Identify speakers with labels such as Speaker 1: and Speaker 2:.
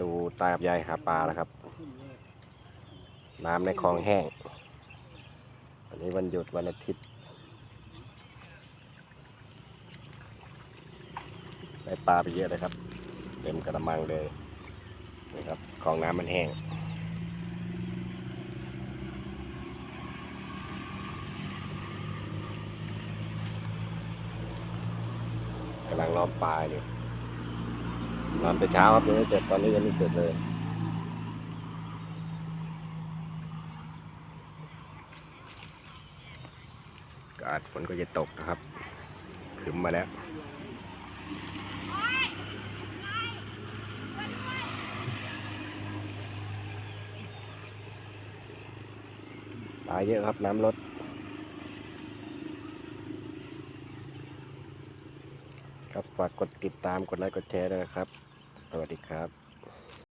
Speaker 1: ดูตากับยายหาปลาแล้วครับ น้ำในคลองแห้ง วันนี้วันหยุดวันอาทิตย์ ได้ปลาไปเยอะเลยครับ เต็มกระมังเลยนี่ครับคลองน้ำมันแห้งกำลังล้อมปลาอยู่นอนแต่เช้าครับยังไม่เสร็จตอนนี้ยังไม่เสร็จเลยก็อาจฝนก็จะตกนะครับขึ้นมาแล้ว ปลาเยอะครับน้ำลดครับฝากกดติดตามกดไลค์กดแชร์ด้วยนะครับ สวัสดีครับ